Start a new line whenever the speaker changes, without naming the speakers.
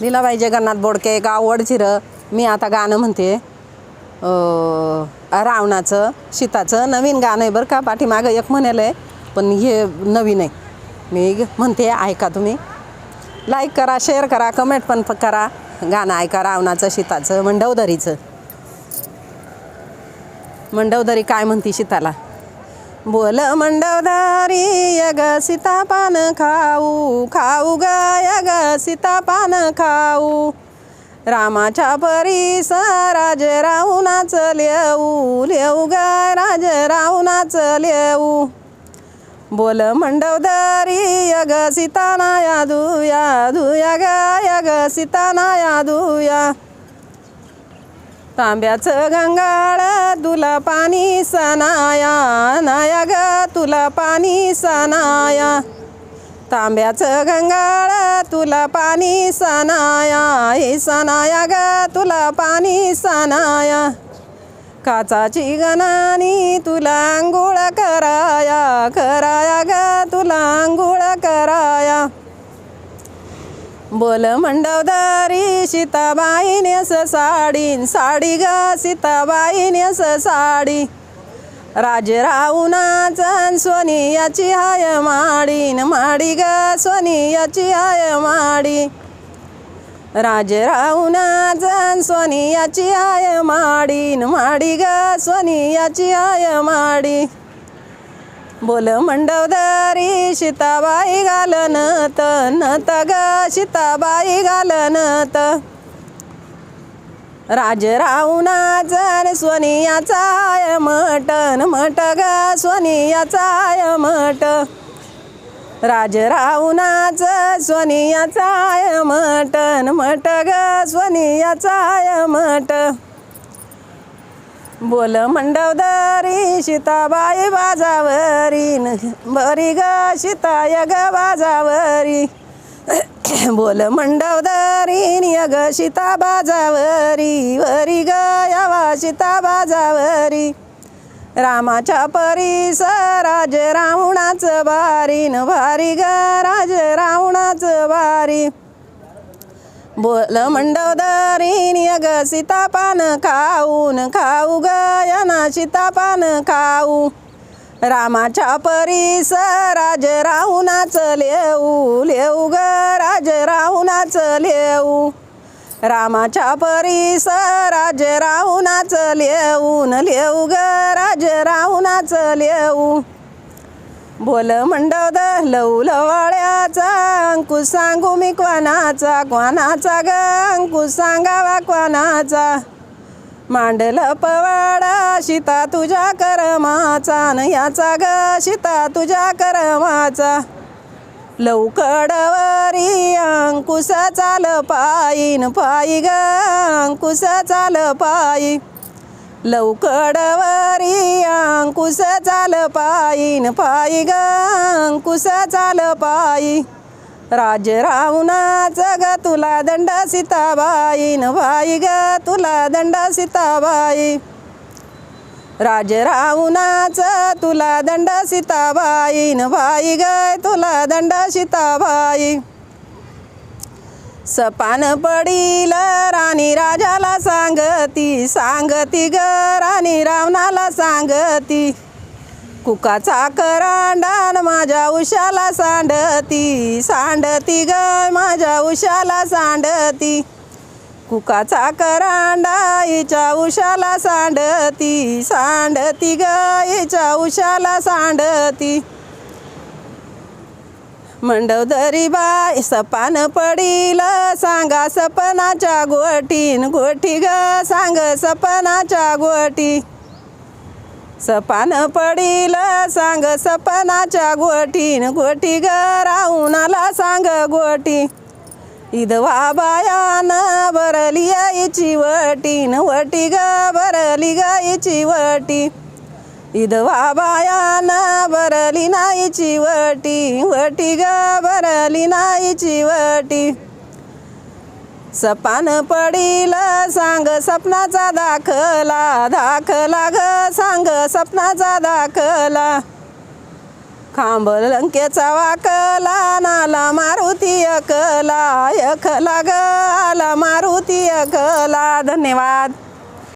लीलाबाई जगन्नाथ बोडके गाव वडझिरं मी आता गाणं म्हणते. रावणाचं शीताचं नवीन गाणं आहे बरं का. पाठीमागं एक म्हणाल आहे पण हे नवीन आहे. मी म्हणते ऐका तुम्ही. लाईक करा शेअर करा कमेंट पण करा. गाणं ऐका रावणाचं सीताचं मंडवधरीचं मंडवदरी काय म्हणते शीताला बोल मंडवधारी यग सीतापान खाऊ खाऊ ग यग सीतापान खाऊ. रामाच्या परीस राज राहुनाच लेऊ लेऊ ग राज राहुनाच लेऊ. बोल मंडवधारी यग सीतानाया धुया दुया ग यग सीतानाया दुया तांब्याचं गंगाळ तुला पाणी सनाया नाया ग तुला पाणी सनाया तांब्याचं गंगाळ तुला पाणी सनाया हे सनाया ग तुला पाणी सनाया काचाची गणानी तुला आंघोळ कराया कराया ग तुला आंघोळ कराया. बोल मंडवदारी सीताबाई नेस साडी साडी ग सीताबाई नेस साडी. राजरावणाचं सोनियाची हाय माडीन माडी ग सोनियाची हाय माडी. राजरावणाचं सोनियाची हाय माडीन माडी ग सोनियाची हाय माडी. बोल मंडवदारी सीताबाई घालन नत ग सीताबाई घालनत. राजरावणाचं सोनियाचा आय मटन मट ग स्वनियाचा आय मट. राजरावणाचं सोनियाचा आय मटन मट ग स्वनियाचा आय मट. बोल मंडवदारी सीताबाई बाजावरी बरी ग सीताय ग बाजावरी. बोल मंडवदारी य ग सीता बाजावरी वरी ग यावा सीता बाजावरी. रामाच्या परीस राज रावणाचं बारीन भारी ग राज रावणाचं बारी बोल मंडोदरीनी अग सीतापान खाऊन खाऊ ग याना सीतापान खाऊ रामाच्या परीस राज राहुनाच लेऊ लेऊ ग राज राहुनाच लेऊ. रामाच्या परीस राज राहुनाच लेऊन लेऊ ग राज राहुनाच लेऊ. बोल मंडवद लव अंकुश सांगू मी कोणाचा कोणाचा ग अंकुश सांगावा कोणाचा मांडल पवाडा शिता तुझ्या करमाचा न याचा ग शिता तुझ्या करमाचा. लवकडवरी अंकुश चाल पायीन पायी ग अंकुश चाल पायी लवकडवरी अंकुश चाल पायीन पायी ग अंकुश चाल पायी. राज रावणाचं ग तुला दंड सीताबाईन भाई ग तुला दंड सीताबाई. राज रावणाच तुला दंड सीताबाईन भाई ग तुला दंड सीताबाई. सपान पडील राणी राजाला सांग सांगती सांगती ग राणी रावणाला सांगती. कुकाचा करांडान माझ्या उशाला सांडती. सांडती ग माझ्या उशाला सांडती. कुकाचा करांडाईच्या उशाला सांडती. सांडती ग हिच्या उशाला सांडती. मंडवदरी बाय सपान पडील सांगा सपनाच्या गोटीन गोठी ग सांग सपनाच्या गोटी. सपान पडील सांग सपनाच्या गोटीन गोठी ग आला सांग गोटी. इदवा बायान भरली गाईची वटीन वटी ग भरली गाईची वटी. इदवा बायान बरली नाईची वटी वटी ग बरली नाईची वटी सपान पडील सांग सपनाचा दाखला दाखला ग सांग सपनाचा दाखला खांब लंकेचा वाकला नाला मारुती अकला यखला ग आला मारुती अकला धन्यवाद